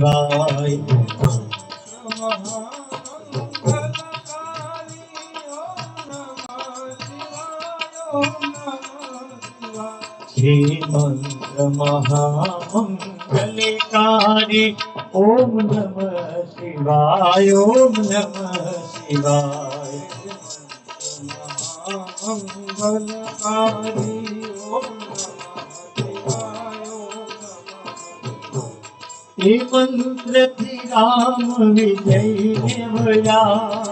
શિવાય શ્રી મંત્ર મહામંગલકારી ઓમ નમ શિવાય ઓમ નમ શિવાય એ મંત્રથી રામ વિજય વયા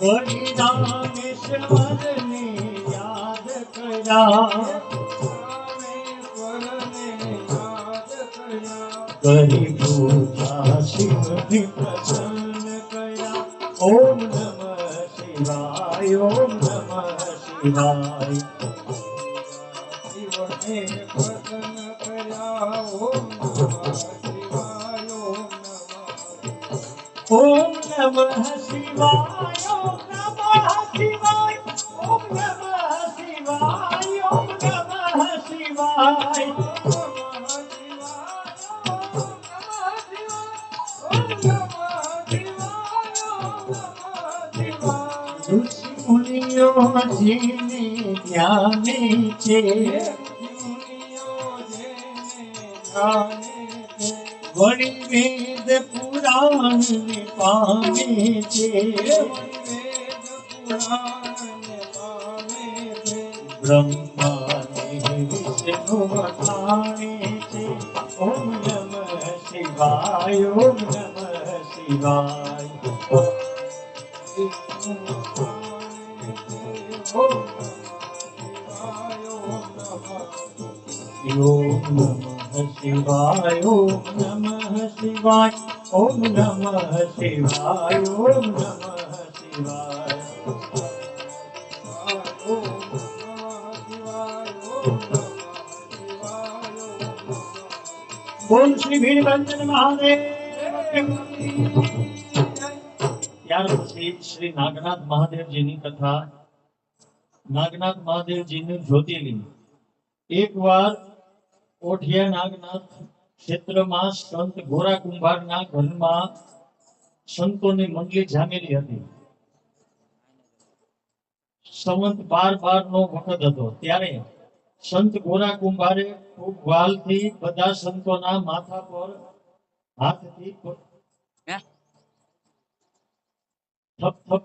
વળી રામેશ્વરને યાદ કર્યા કરી પૂજા શિવને પ્રસન્ન કર્યા ઓમ નમ શિવાય ઓમ નમ શિવાય ઓમ નમઃ શિવાય. જીને ધ્યાને છે વળી વેદ પુરાણ પામે છે બ્રહ્મા ને વિષ્ણુ વખાણે શિવાય શિવાય ઓમ નમઃ શિવાય ઓમ નમઃ શિવાય ઓમ નમઃ શિવાય ઓમ નમઃ શિવાય ઓમ શ્રી ભીડભંજન મહાદેવ ત્યાર પછી શ્રી નાગનાથ મહાદેવજીની કથા. નાગનાથ મહાદેવજીનું જ્યોતિર્લિંગ એકવાર ઓઠિયા નાગનાથ ક્ષેત્રમાં સંત ગોરા કુંભારના ઘરમાં સંતોની મંડળી જામેલી હતી. સંવંત બાર બાર નો વખત હતો. ત્યારે સંત ગોરા કુંભારે ખૂબ વાલથી બધા સંતોના માથા પર હાથથી થપ થપ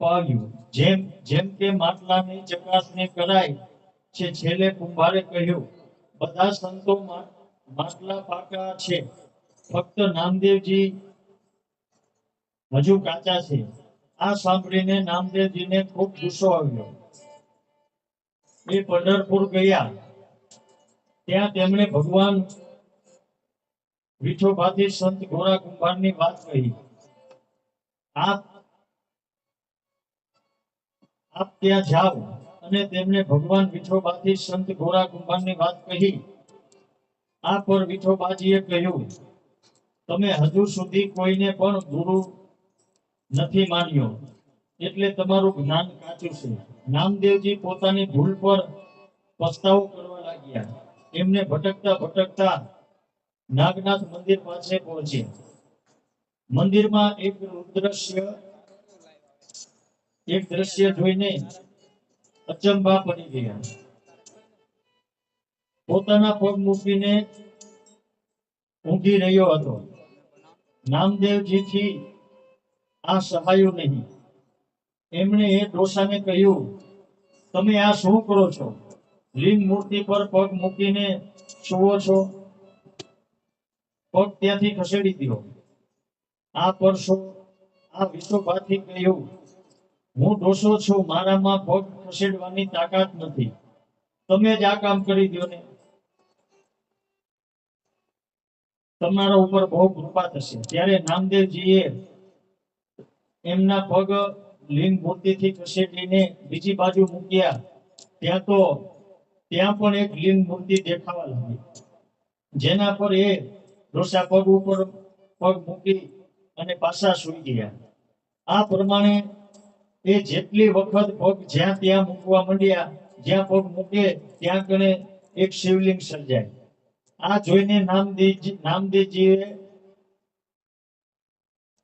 પાડ્યું. જેમ જેમ કે માટલાની ચકાસણી કરાય છે છેલ્લે કુંભારે કહ્યું, બધા સંતો માટલા પાકા છે. ફક્ત નામદેવજી હજુ કાચા છે. આ સાંભળીને નામદેવજીને ખૂબ ગુસ્સો આવ્યો. એ પંઢરપુર ગયા. ત્યાં તેમણે ભગવાન વિઠોભાથી સંત ગોરા કુંભારની વાત કહી. આપ આપ ત્યાં જાઓ અને તેમને ભગવાન વિઠોબાથી સંત ગોરા કુંભારની વાત કહી. આ પર વિઠોબાજીએ કહ્યું, તમે હજુ સુધી કોઈને પણ ગુરુ નથી માન્યો, એટલે તમારું જ્ઞાન કાચું છે. નામદેવજી પોતાની ભૂલ પર પસ્તાવો કરવા લાગ્યા. એમને ભટકતા ભટકતા નાગનાથ મંદિર પાસે પહોંચ્યા. મંદિરમાં એક દ્રશ્ય એક દ્રશ્ય જોઈને અચંબા પડી ગયા. પોતાના પગ મૂકીને ઊંઘી રહ્યો હતો. નામદેવજીથી આ સહાયું નહીં. એમણે એ ડોસાને કહ્યું, તમે આ શું કરો છો? લિંગ મૂર્તિ પર પગ મૂકીને સુવો છો? પગ ત્યાંથી ખસેડી દો આ પરસો આ વિશ્વભાથી કહ્યું, હું ડોસો છું, મારામાં પગ ખસેડવાની તાકાત નથી. તમે જ આ કામ કરી દો ને. તમારા ઉપર બહુ કૃપા થશે. ત્યારે નામદેવજીએ એમના પગ લિંગ મૂર્તિથી ખસેડીને બીજી બાજુ મૂક્યા. ત્યાં તો, ત્યાં પણ એક લિંગ મૂર્તિ દેખાવા લાગી, જેના પર એ ડોસા પગ ઉપર પગ મૂકી અને પાછા સુઈ ગયા. આ પ્રમાણે એ જેટલી વખત પગ જ્યાં ત્યાં મૂકવા માંડ્યા, જ્યાં પગ મૂકે, ત્યાં કણે એક શિવલિંગ સર્જાય. આ જોઈને નામદેવજી, નામદેવજીએ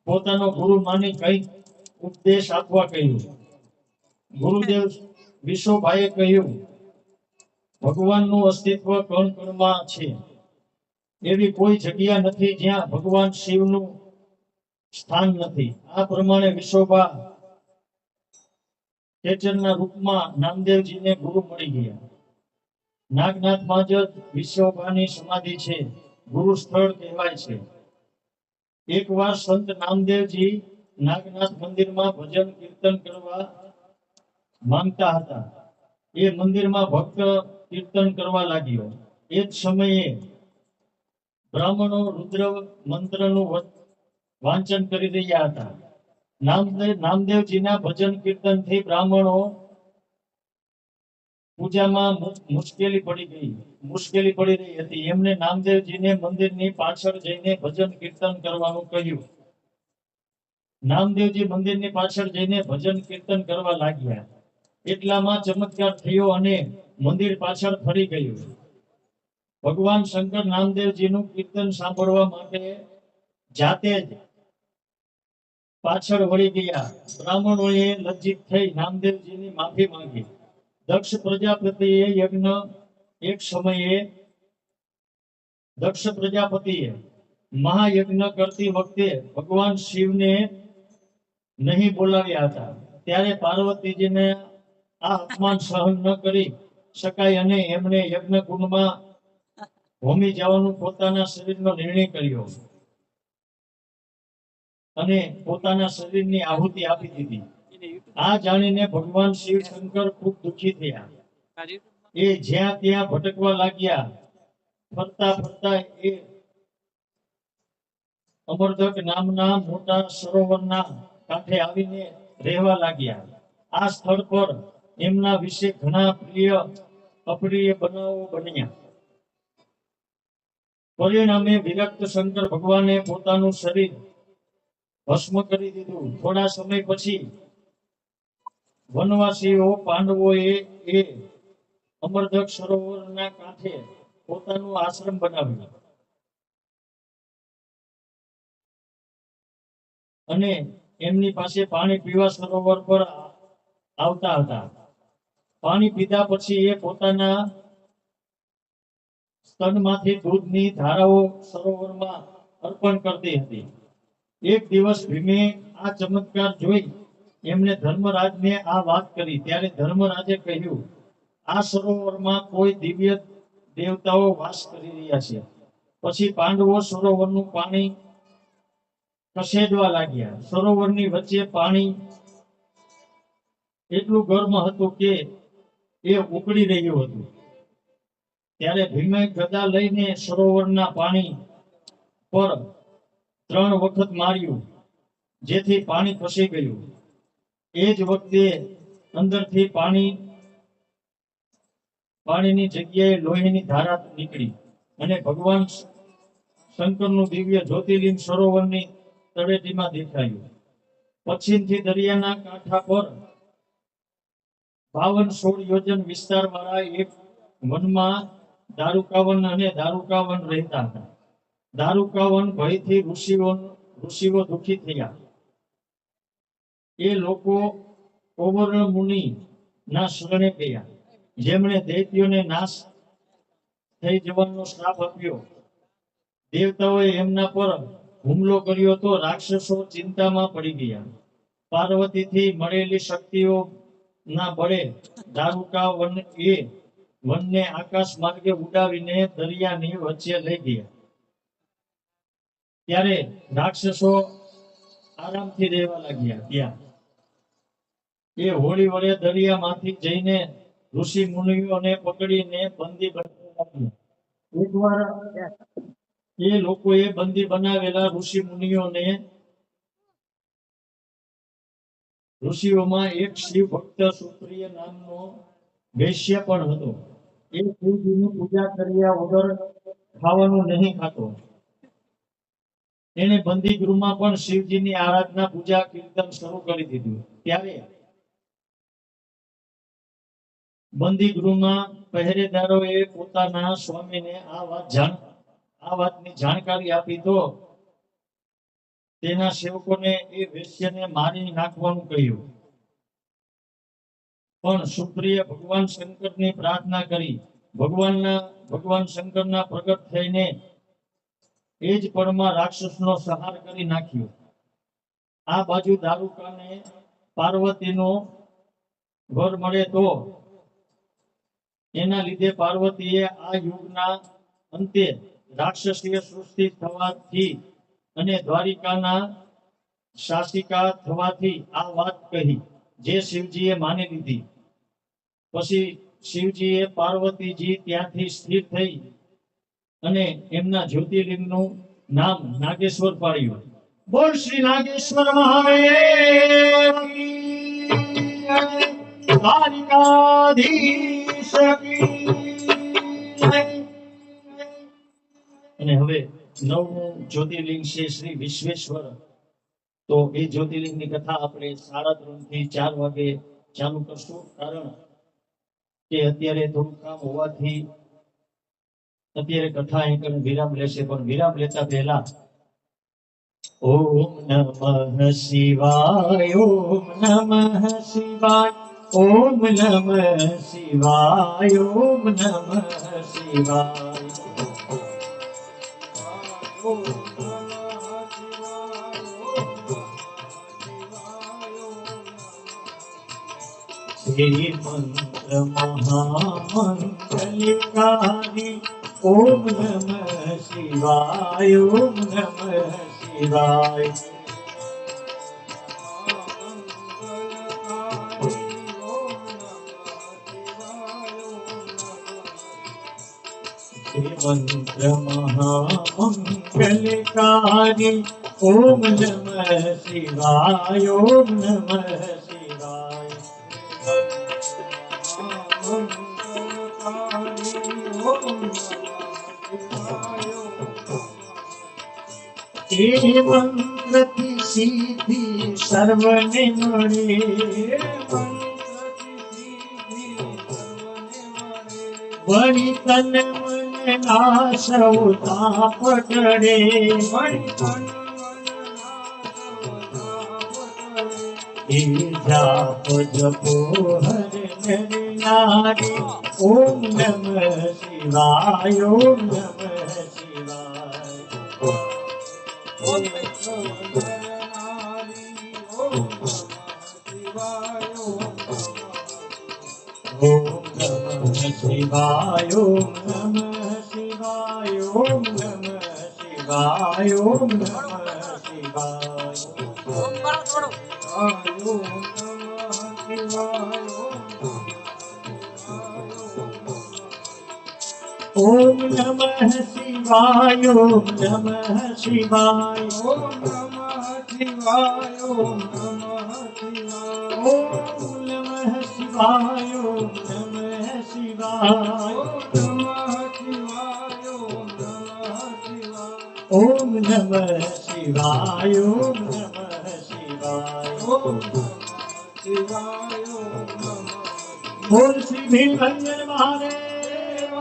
પોતાનો ગુરુ માની કઈ ઉપદેશ આપવા કહ્યું. ગુરુદેવ વિશ્વભાઈએ કહ્યું, ભગવાનનું અસ્તિત્વ કણ કણમાં છે. એવી કોઈ જગ્યા નથી જ્યાં ભગવાન શિવનું સ્થાન નથી. આ પ્રમાણે વિશોભા ચેતનના રૂપમાં નામદેવજીને ગુરુ મળી ગયા. નાગનાથમાં જ વિશ્વભાની સમાધિ છે. ગુરુ સ્થળ કહેવાય છે. એકવાર સંત નામદેવજી નાગનાથ મંદિરમાં ભજન કીર્તન કરવા માંગતા હતા. એ મંદિરમાં ભક્ત કીર્તન કરવા લાગ્યો. એ જ સમયે બ્રાહ્મણો રુદ્ર મંત્રનું વાંચન કરી રહ્યા હતા. નામદેવ, નામદેવજીના ભજન કીર્તનથી બ્રાહ્મણો પૂજામાં મુશ્કેલી પડી ગઈ, મુશ્કેલી પડી રહી હતી. એમને નામદેવજીને મંદિરની પાછળ જઈને ભજન કીર્તન કરવાનું કહ્યું. નામદેવજી મંદિરની પાછળ જઈને ભજન કીર્તન કરવા લાગ્યા. એટલામાં ચમત્કાર થયો અને મંદિર પાછળ ફરી ગયું. ભગવાન શંકર નામદેવજીનું કીર્તન સાંભળવા માટે જાતે જ પાછળ વળી ગયા. બ્રાહ્મણોએ લજ્જિત થઈ નામદેવજીની માફી માંગી. દક્ષ પ્રજાપતિએ યજ્ઞ એક સમયે દક્ષ પ્રજાપતિએ મહાયજ્ઞ કરતી વખતે ભગવાન શિવને નહીં બોલાવ્યા હતા. ત્યારે પાર્વતીજીને આ અપમાન સહન ન કરી શકાય અને એમણે યજ્ઞ કુંડમાં હોમી જવાનું પોતાના શરીરનો નિર્ણય કર્યો. અને પોતાના શરીરની આહુતિ આપી દીધી. આ જાણીને ભગવાન શિવ શંકર ખૂબ દુઃખી થયા. એ જ્યાં ત્યાં ભટકવા લાગ્યા ફરતા ફરતા એ અમરધક નામના મોટા સરોવરના કાંઠે આવીને રહેવા લાગ્યા. આ સ્થળ પર એમના વિશે ઘણા પ્રિય અપ્રિય બનાવો બન્યા. પરિણામે વિરક્ત શંકર ભગવાને પોતાનું શરીર ભસ્મ કરી દીધું. થોડા સમય પછી વનવાસીઓ, પાંડવોએ એ અમરધક સરોવરના કાંઠે પોતાનું આશ્રમ બનાવ્યું. અને એમની પાસે પાણી પીવા સરોવર પર આવતા હતા. પાણી પીધા પછી એ પોતાના સ્તનમાંથી દૂધની ધારાઓ સરોવરમાં અર્પણ કરતી હતી. એક દિવસ ભીમે આ ચમત્કાર જોઈ એમણે ધર્મરાજને આ વાત કરી. ત્યારે ધર્મરાજે કહ્યું, આ સરોવરમાં કોઈ દિવ્ય દેવતાઓ વાસ કરી રહ્યા છે. પછી પાંડવો સરોવરનું પાણી ખસેડવા લાગ્યા. સરોવરની વચ્ચે પાણી એટલું ગરમ હતું કે એ ઉકળી રહ્યું હતું. ત્યારે ભીમે ગદા લઈને સરોવરના પાણી પર ત્રણ વખત માર્યું, જેથી પાણી ખસી ગયું. એ જ વખતે અંદરથી પાણી, પાણીની જગ્યાએ લોહીની ધારા નીકળી અને ભગવાન શંકરનું દિવ્ય જ્યોતિર્લિંગ સરોવરની તળેટીમાં દેખાયું. પશ્ચિમથી દરિયાના કાંઠા પર બાવન સોળ યોજન વિસ્તાર વાળા એક વનમાં દારૂકાવન અને દારૂકાવન રહેતા હતા. દારૂકાવન ભયથી ઋષિઓ ઋષિઓ દુઃખી થયા. એ લોકો ઓવર્ણ મુનિ ના શરણે ગયા. જેમણે દૈત્યોને નાશ થઈ જવાનો શ્રાપ આપ્યો. દેવતાઓએ એમના પર હુમલો કર્યો તો રાક્ષસો ચિંતામાં પડી ગયા. પાર્વતીથી મળેલી શક્તિઓ ના બળે દારૂકા વન એ વનને આકાશ માર્ગે ઉડાવીને દરિયાની વચ્ચે લઈ ગયા. ત્યારે રાક્ષસો આરામથી રહેવા લાગ્યા, ત્યાં. એ હોળી વડે દરિયામાંથી જઈને ઋષિ મુનિઓને પકડીને બંદી એકવાર એ લોકોએ બંદી બનાવેલા ઋષિ મુનિઓને ઋષિઓમાં એક શિવ ભક્ત સુપ્રિય નામનો વૈશ્ય પણ હતો. એ શિવજીની પૂજા કર્યા વગર ખાવાનું નહીં ખાતો. એને બંદી ગૃહમાં પણ શિવજીની આરાધના, પૂજા, કીર્તન શરૂ કરી દીધું. ત્યારે બંદી ગૃહમાં પહેરેદારોએ પોતાના સ્વામીને આ વાત જાણ, આ વાતની જાણકારી આપી તો તેના સેવકોને એ વેશ્યને મારી નાખવાનું કહ્યું. પણ સુપ્રિય ભગવાન શંકરની પ્રાર્થના કરી. ભગવાનના, ભગવાન શંકરના પ્રગટ થઈને એ જ પળમાં રાક્ષસનો સહાર કરી નાખ્યો. આ બાજુ દારૂકાને પાર્વતીનો વર મળે તો એના લીધે પાર્વતીએ આ યુગના અંતે રાક્ષસીય સૃષ્ટિ થવાથી અને દ્વારિકાના શાસિકા થવાથી આ વાત કહી, જે શિવજીએ માની લીધી. પછી શિવજીએ પાર્વતીજી ત્યાંથી સ્થિર થઈ અને એમના જ્યોતિર્લિંગનું નામ નાગેશ્વર પાડ્યું બોલ શ્રી નાગેશ્વર. અને હવે નવમું જ્યોતિર્લિંગ છે શ્રી વિશ્વેશ્વર. તો એ જ્યોતિર્લિંગની કથા આપણે સાડા ત્રણથી ચાર વાગે ચાલુ કરશું. કારણ કે અત્યારે થોડું હોવાથી અત્યારે કથા અહીં વિરામ લેશે, પણ વિરામ લેતા પહેલા ઓમ નમઃ શિવાય, ઓમ નમઃ શિવાય, ઓમ નમઃ શિવાય, ઓમ નમઃ શિવાય. શ્રી મંત્ર મહામંગલકારી ઓમ નમ શિવાય ઓમ નમ શિવાય મંત્ર મહામંગલકારી ઓમ નમ શિવાય ઓમ નમ મંત્રથી સિદ્ધિ સર્વને મળે વળી તન મન નાશ તાપ ટળે એ જાપ જપો હર નર નારી ઓમ નમ શિવાય ઓમ નમઃ शिवाय ओम नमः शिवाय ओम नमः शिवाय ओम नमः शिवाय ओम बड़ा छोड़ो ओम नमः शिवाय ओम नमः शिवाय ओम नमः शिवाय ओम શિવાય ઓમ નમઃ શિવાય ઓમ નમઃ શિવાય ઓમ નમઃ શિવાય ઓમ નમઃ શિવાય ઓમ નમઃ શિવાય ઓમ શિવાય બોલ શ્રી ભીમભંજન મહાદેવ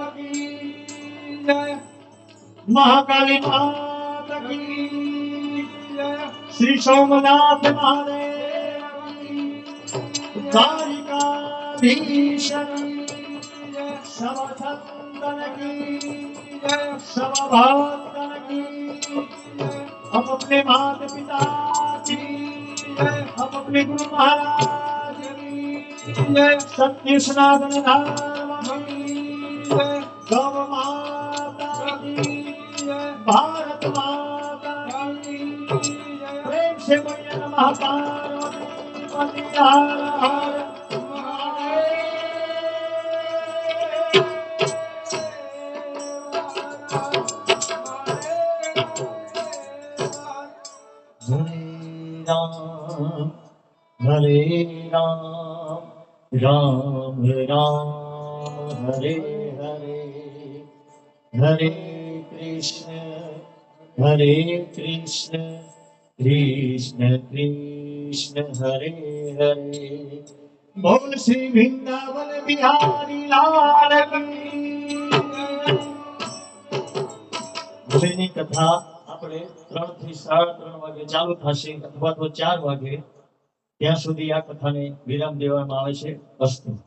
જય મહાકાલી માત કી श्री सोमनाथ हरे कारिकाधीशन शवधन हम अपने माता पिता हम अपने गुरु महाराज सत्य सनातन भारत माता राम हरे राम राम राम हरे हरे हरे कृष्ण हरे कृष्ण કૃષ્ણ કૃષ્ણ, હરે હરે. બોલ શ્રી વૃંદાવન, બિહારી, લાલ વિષયની કથા આપણે ત્રણથી સાડા ત્રણ વાગે ચાલુ થશે, અથવા તો ચાર વાગે, ત્યાં સુધી આ કથાને વિરામ દેવામાં આવે છે. અસ્તુ.